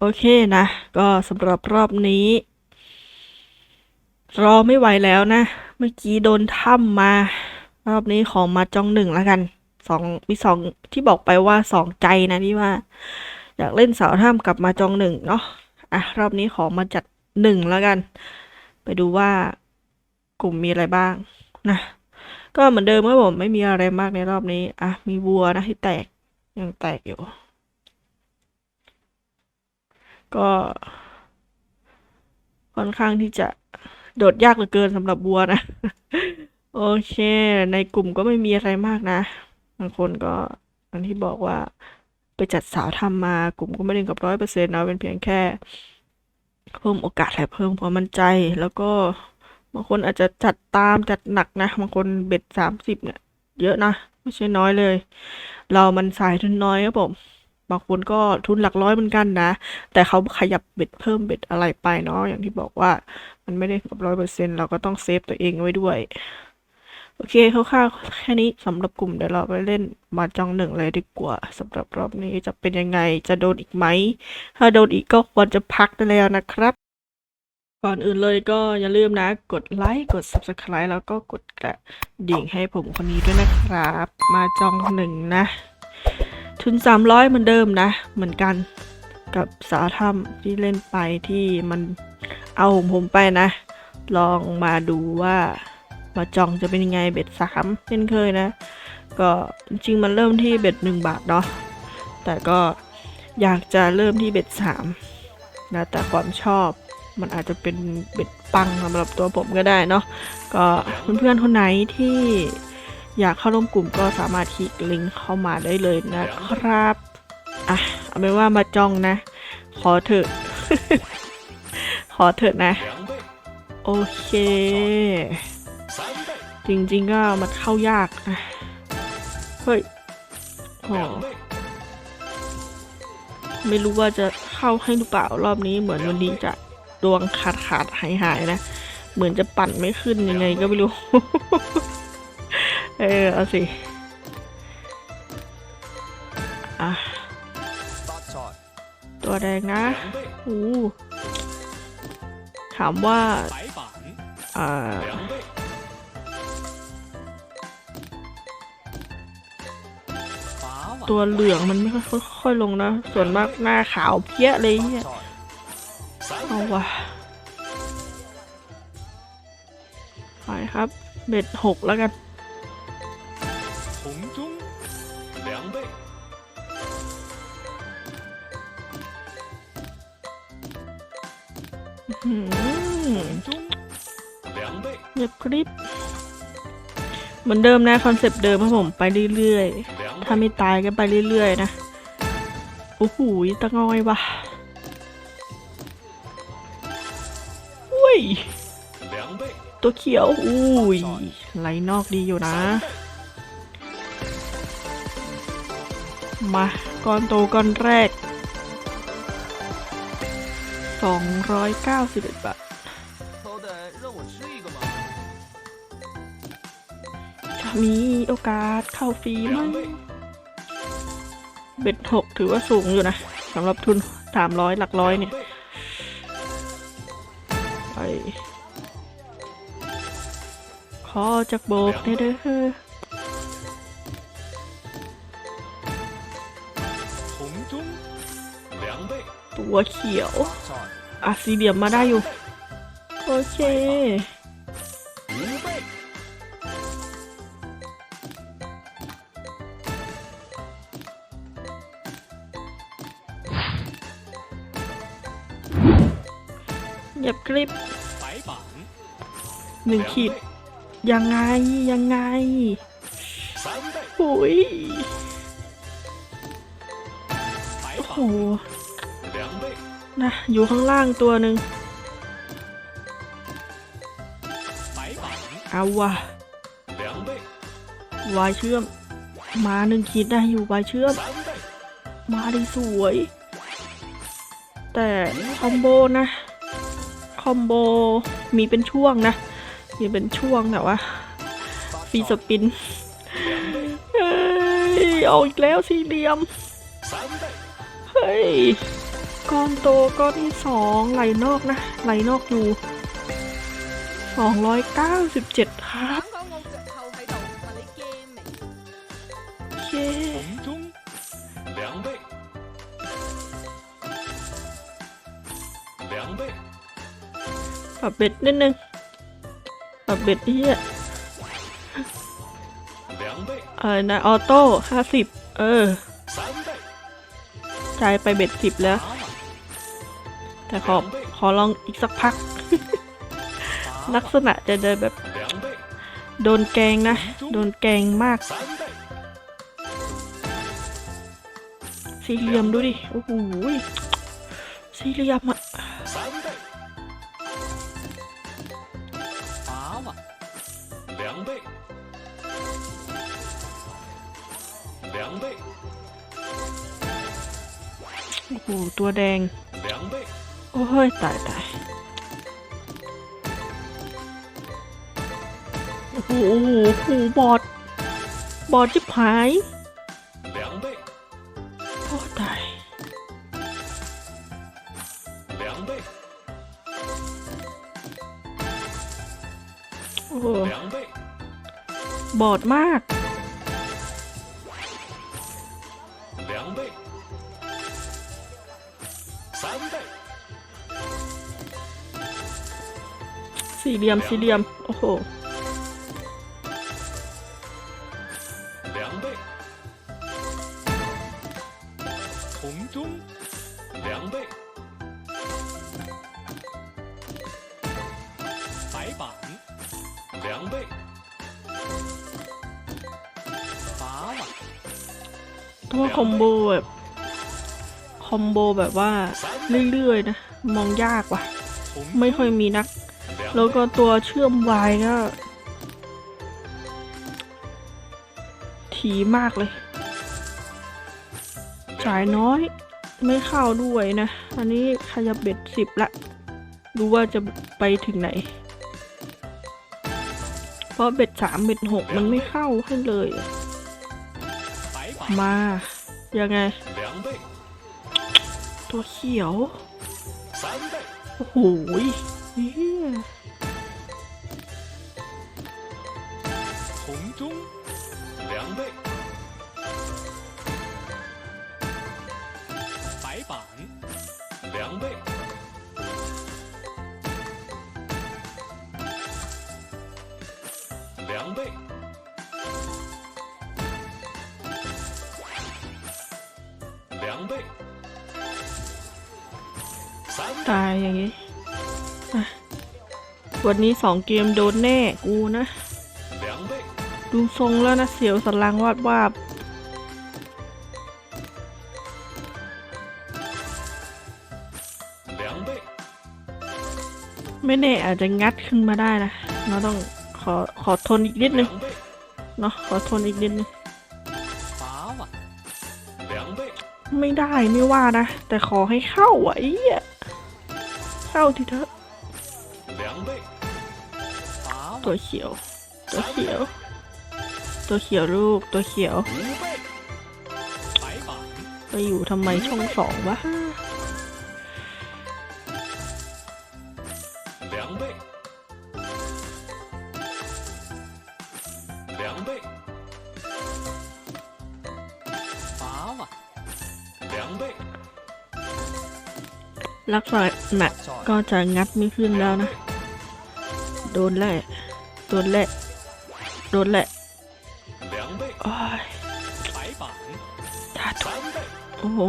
โอเคนะ ก็สำหรับรอบนี้ รอไม่ไหวแล้วนะ เมื่อกี้โดนถ้ำมา รอบนี้ของมาจองหนึ่งแล้วกันสองมีสองที่บอกไปว่าสองใจนะที่ว่า อยากเล่นเสาถ้ำกับมาจองหนึ่งเนาะอะรอบนี้ขอมาจัดหนึ่งแล้วกัน ไปดูว่ากลุ่มมีอะไรบ้างนะก็เหมือนเดิมครับผมไม่มีอะไรมากในรอบนี้ อะ มีวัวนะที่แตกยังแตกอยู่ ก็ค่อนข้างที่จะโดดยากเหลือเกินสำหรับวัวนะ โอเค ในกลุ่มก็ไม่มีอะไรมากนะ บางคนก็อันที่บอกว่าไปจัดสาวทำมากลุ่มก็ไม่ได้กับร้อยเปอร์เซ็นต์นะเป็นเพียงแค่ เพิ่มโอกาสและเพิ่มความมั่นใจ แล้วก็บางคนอาจจะจัดตามจัดหนักนะบางคนเบ็ดสามสิบเนี่ย เยอะนะ ไม่ใช่น้อยเลย เรามันสายทุนน้อยครับผม บางคนก็ทุนหลักร้อยเหมือนกันนะ แต่เขาขยับเบ็ดเพิ่มเบ็ดอะไรไปเนาะอย่างที่บอกว่ามันไม่ได้กับร้อยเปอร์เซ็นต์เราก็ต้องเซฟตัวเองไว้ด้วย โอเคคร่าวๆแค่นี้สำหรับกลุ่มเดี๋ยวเราไปเล่นมาจองหนึ่งเลยดีกว่าสำหรับรอบนี้จะเป็นยังไงจะโดนอีกไหม ถ้าโดนอีกก็ควรจะพักได้แล้วนะครับก่อนอื่นเลยก็อย่าลืมนะ กดไลค์ กด subscribe แล้วก็กดกระดิ่งให้ผมคนนี้ด้วยนะครับ มาจองหนึ่งนะ ทุนสามร้อยเหมือนเดิมนะ เหมือนกันกับสาธรรมที่เล่นไปที่มันเอาของผมไปนะ ลองมาดูว่ามาจองจะเป็นยังไงเบ็ดสามเช่นเคยนะ ก็จริงมันเริ่มที่เบ็ดหนึ่งบาทเนาะแต่ก็อยากจะเริ่มที่เบ็ดสามนะแต่ความชอบมันอาจจะเป็นเบ็ดปังสำหรับตัวผมก็ได้เนาะก็เพื่อนๆคนไหนที่ อยากเข้าร่วมกลุ่มก็สามารถคลิกลิงก์เข้ามาได้เลยนะครับ อะ เอาเป็นว่ามาจองนะ ขอเถอะ ขอเถอะนะ โอเค จริงๆก็มันเข้ายากนะเฮ้ยโอไม่รู้ว่าจะเข้าให้หรือเปล่ารอบนี้เหมือนวันนี้จะดวงขาดขาดหายหายๆนะ เหมือนจะปั่นไม่ขึ้นยังไงก็ไม่รู้ เออ เอาสิ อะ ตัวแดงนะอู้ถามว่า อ่าตัวเหลืองมันไม่ค่อยค่อยลงนะ ส่วนมากหน้าขาวเพี้ยเลยเนี่ยเอาว่ะไปครับ เบ็ดหกแล้วกัน เงียบคลิป เหมือนเดิมนะคอนเซปต์เดิมครับผมไปเรื่อยๆ ถ้าไม่ตายก็ไปเรื่อยๆนะ โอ้โหตะงอยว่ะอุ้ย ตัวเขียว อุ้ยไหลนอกดีอยู่นะ มาก้อนโตก้อนแรก 291 บาท 偷的让我吃一个嘛， จะมีโอกาสเข้าฟรีไหมเบ็ดหกถือว่าสูงอยู่นะสำหรับทุนสามร้อยหลักร้อยเนี่ย ไป ขอจากโบกได้เด้อ 红中两倍， ตัวเขียวอะสีเหลี่ยมมาได้อยู่ โอเคเหยียบคลิปหนึ่งขีด ยังไง ยังไงหุยโอ้โนะอยู่ข้างล่างตัวหนึ่งเอาวะวายเชื่อม มาหนึ่งขีดได้อยู่วายเชื่อม มาดีสวย แต่คอมโบนะ คอมโบมีเป็นช่วงนะ มีเป็นช่วงแต่ว่าฟีสปินเอาอีกแล้วสี่เหลี่ยม เฮ้ย ก้อนโตก้อนที่สองไหลนอกนะ ไหลนอกอยู่สองร้อยเก้าสิบเจ็ดครับโอเปรับเบ็ดนิดนึงปรับเบ็ดที่อะอะไรนะออโต้ห้าสิบเออจ่ายไปเบ็ดสิบแล้ว แต่ขอขอลองอีกสักพัก ลักษณะจะเดินแบบ โดนแกงนะ โดนแกงมาก สี่เหลี่ยมดูดิ โอ้โหสี่เหลี่ยมอะโอ้โหตัวแดง โอ้ย ตายตายโอ้โหผูบอด บอดจิบหายโอ้ตายโอ้บอดมาก สี่เหลี่ยมสี่เหลี่ยม โอ้โหต้องว่าคอมโบแบบคอมโบแบบว่าเรื่อยๆนะ มองยากว่ะ ไม่ค่อยมีนัก แล้วก็ตัวเชื่อมวายก็ถีมากเลยจ่ายน้อยไม่เข้าด้วยนะ อันนี้ขยับเบ็ดสิบละ ดูว่าจะไปถึงไหน เพราะเบ็ดสามเบ็ดหกมันไม่เข้าให้เลย มา ยังไง ตัวเขียว โอ้โหเฮีย 两倍，两倍，三倍， ตายอย่างงี้อ่ะวันนี้สองเกมโดนแน่ กูนะ 两倍， ดูทรงแล้วนะ เสียวสันหลังวาดวาบ 两倍， ไม่แน่อาจจะงัดขึ้นมาได้นะ เราต้องข ขอขอทนอีกนิดนึงเนาะขอทนอีกนิดนึงไม่ได้ไม่ว่านะ แต่ขอให้เข้าอะไอ้เหี้ยเข้าทีเถอะตัวเขียว ตัวเขียว ตัวเขียวลูกตัวเขียว ไปอยู่ทำไมช่องสองวะ ลักษณะก็จะงัดไม่ขึ้นแล้วนะ โดนแหละโดนแหละโดนแหละโอ้ยถ้าถูกโอ้โห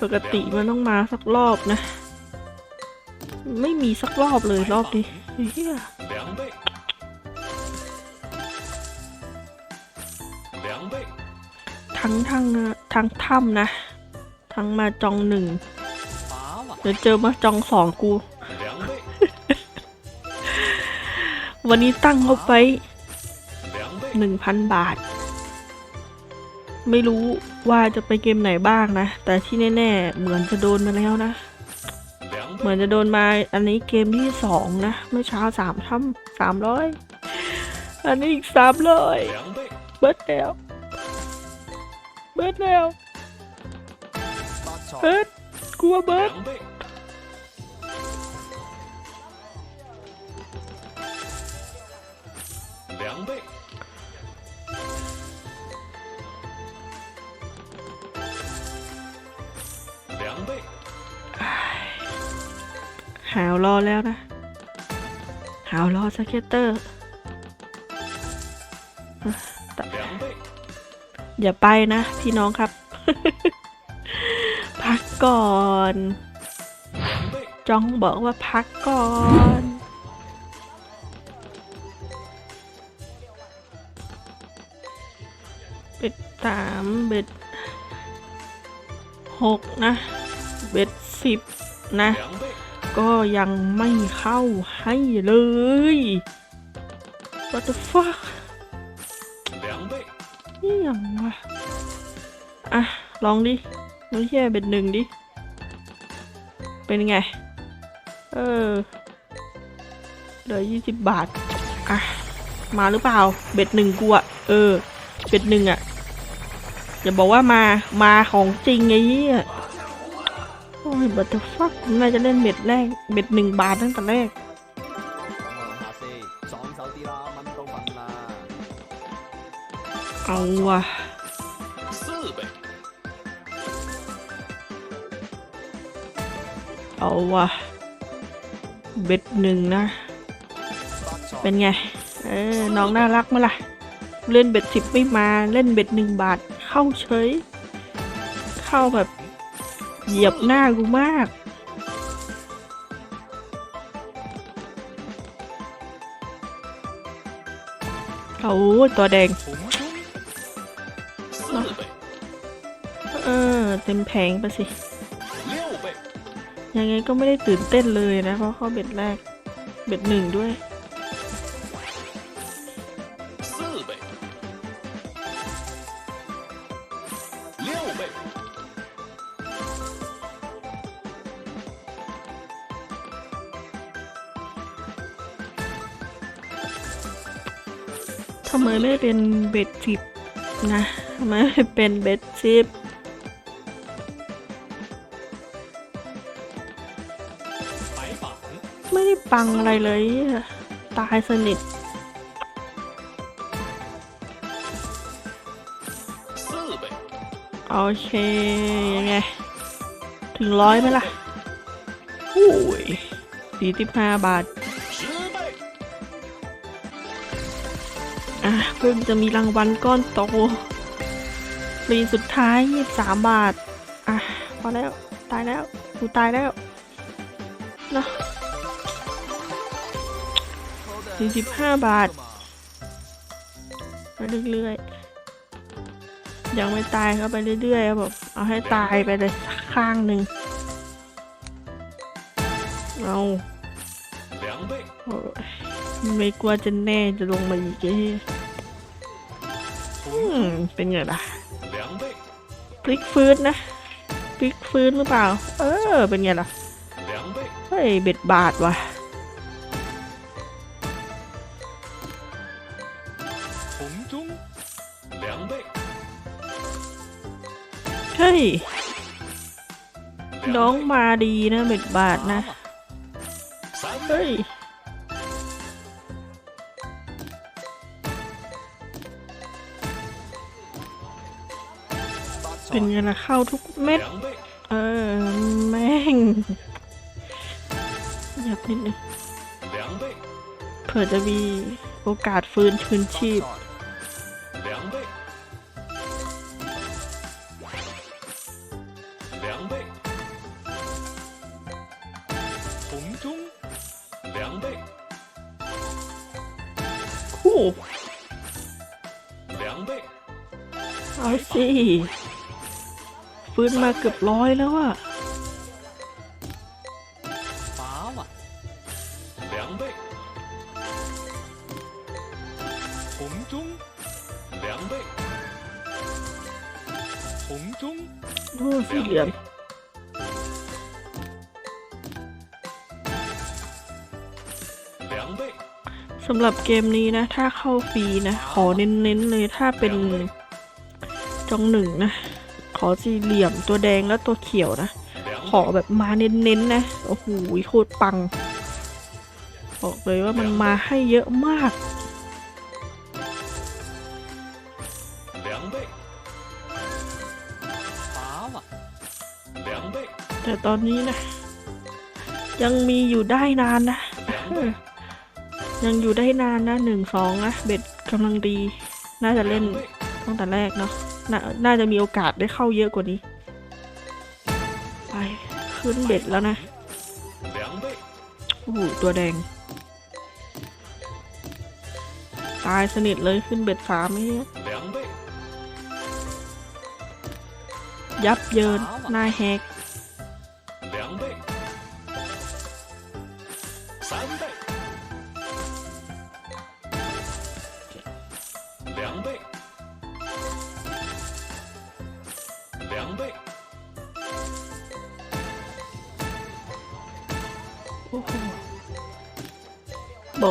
ปกติมันต้องมาสักรอบนะ ไม่มีสักรอบเลยรอบนี้เฮียทั้งทั้งอะ ทั้งถ้ำนะ ทั้งมาจองหนึ่งเดี๋ยวเจอมาจองสองกู วันนี้ตั้งเขาไปหนึ่งพันบาท ไม่รู้ว่าจะไปเกมไหนบ้างนะ แต่ที่แน่ๆ เหมือนจะโดนมาแล้วนะ เหมือนจะโดนมาอันนี้เกมที่สองนะ เมื่อเช้าสามท่ำสามร้อยอันนี้อีกสามร้อยเบิดแล้ว เบิร์ดแล้วเบิร์ดกลัวเบิร์ดหาวรอแล้วนะ หาวรอสเก็ตเตอร์ อย่าไปนะพี่น้องครับ พักก่อน จ้องบอกว่าพักก่อนเบ็ดสามเบ็ดหกนะ เบ็ดสิบนะ ก็ยังไม่เข้าให้เลย What the fuck นี่ยังวะ อะ ลองดิน้องเฮียเบ็ดหนึ่งดิ เป็นไง เออ เหลือยี่สิบบาท อะ มาหรือเปล่า เบ็ดหนึ่งกูอะเออ เบ็ดหนึ่งอะอย่าบอกว่ามา มาของจริงไอ้เหี้ยโอ้ยบัตเตอร์ฟักน่าจะเล่นเบ็ดแรก เบ็ดหนึ่งบาทตั้งแต่แรก เอาว่ะเอาว่ะ เบ็ดหนึ่งนะ เป็นไง เออ น้องน่ารักมาล่ะ เล่นเบ็ดสิบไม่มา เล่นเบ็ดหนึ่งบาท เข้าเฉย เข้าแบบ เหยียบหน้ากูมากเอาตัวแดง เต็มแผงไปสิ ยังไงก็ไม่ได้ตื่นเต้นเลยนะ เพราะเข้าเบ็ดแรก เบ็ดหนึ่งด้วยทำไมไม่เป็นเบ็ดสิบนะทำไมไม่เป็นเบ็ดสิบ ปังอะไรเลย ตายสนิทโอเค ยังไง ถึงร้อยไหมล่ะหุ่ยสี่สิบห้าบาท อะ เพิ่งจะมีรางวัลก้อนโตฟรีสุดท้ายยี่สามบาท อะ พอแล้ว ตายแล้ว กูตายแล้ว เนาะ สี่สิบห้าบาท ไปเรื่อยๆ ยังไม่ตายครับไปเรื่อยๆครับผมเอาให้ตายไปเลยข้างหนึ่งเอาไม่กลัวจะแน่จะลงมาอีกเอ้เป็นไงล่ะพลิกฟื้นนะพลิกฟื้นหรือเปล่า เออ เป็นไงล่ะ เฮ้ย เบ็ดบาทว่ะ เฮ้ย น้องมาดีนะเบ็ดบาทนะ เฮ้ย เป็นไงล่ะเข้าทุกเม็ด เออ แม่งหยักนิดนึงเผื่อจะมีโอกาสฟื้นคืนชีพ สิฟื้นมาเกือบร้อยแล้วอะ 把碗，两倍，红中两倍，红中 โอ้สี่เหลี่ยม 两倍， สำหรับเกมนี้นะ ถ้าเข้าฟรีนะ ขอเน้นๆเลยถ้าเป็น จองหนึ่งนะ ขอสี่เหลี่ยมตัวแดงและตัวเขียวนะ ขอแบบมาเน้นๆนะ โอ้โหโคตรปัง บอกเลยว่ามันมาให้เยอะมากแต่ตอนนี้นะ ยังมีอยู่ได้นานนะ ยังอยู่ได้นานนะหนึ่งสองนะ เบ็ดกำลังดี น่าจะเล่นตั้งแต่แรกเนาะ นน่าจะมีโอกาสได้เข้าเยอะกว่านี้ ไป ขึ้นเบ็ดแล้วนะโอ้โหตัวแดง ตายสนิทเลยขึ้นเบ็ดสามี่ยับเยินนายแฮก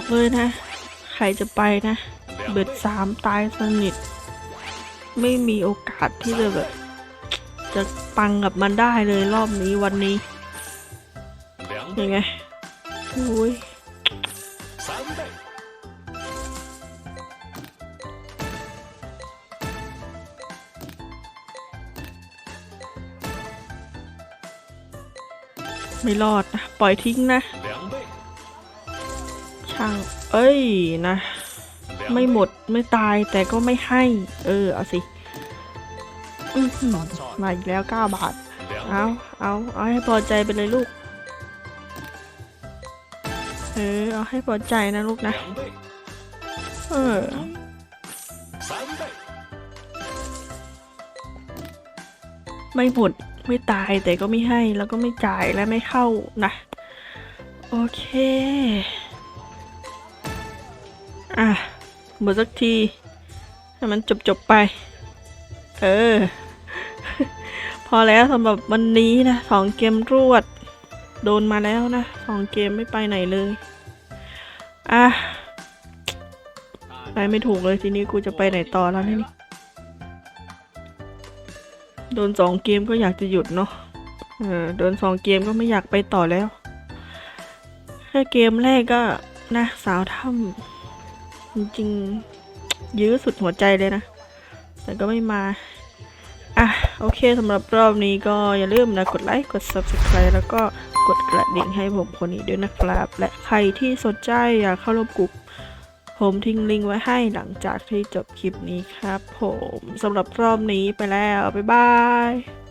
เลยนะ ใครจะไปนะ เบ็ดสามตายสนิท ไม่มีโอกาสที่จะแบบ จะปังกับมันได้เลยรอบนี้วันนี้ ยังไงอุ้ยไม่รอดนะ ปล่อยทิ้งนะ ตั้ง เอ้ยนะ ไม่หมดไม่ตายแต่ก็ไม่ให้ เออ เอาสิมาอีกแล้ว 9 บาท เอาเอาเอาให้พอใจไปเลยลูก เออ เอาให้พอใจนะลูกนะ เออไม่หมดไม่ตายแต่ก็ไม่ให้แล้วก็ไม่จ่ายและไม่เข้านะ โอเค อะหมดสักทีให้มันจบจบไป เออ พอแล้วสำหรับวันนี้นะสองเกมรวด โดนมาแล้วนะสองเกมไม่ไปไหนเลย อะไปไม่ถูกเลยทีนี้กูจะไปไหนต่อแล้วนี่ยนี่โดนสองเกมก็อยากจะหยุดเนาะเออโดนสองเกมก็ไม่อยากไปต่อแล้วแค่เกมแรกก็นะสาวถ้ำ จริงๆ ยื้อสุดหัวใจเลยนะ แต่ก็ไม่มาอะโอเคสำหรับรอบนี้ก็อย่าลืมนะ กดไลค์ กด subscribe แล้วก็กดกระดิ่งให้ผมคนนี้ด้วยนะครับ และใครที่สนใจอยากเข้าร่วมกลุ่มผมทิ้งลิงก์ไว้ให้หลังจากที่จบคลิปนี้ครับผมสำหรับรอบนี้ไปแล้ว บ๊ายบาย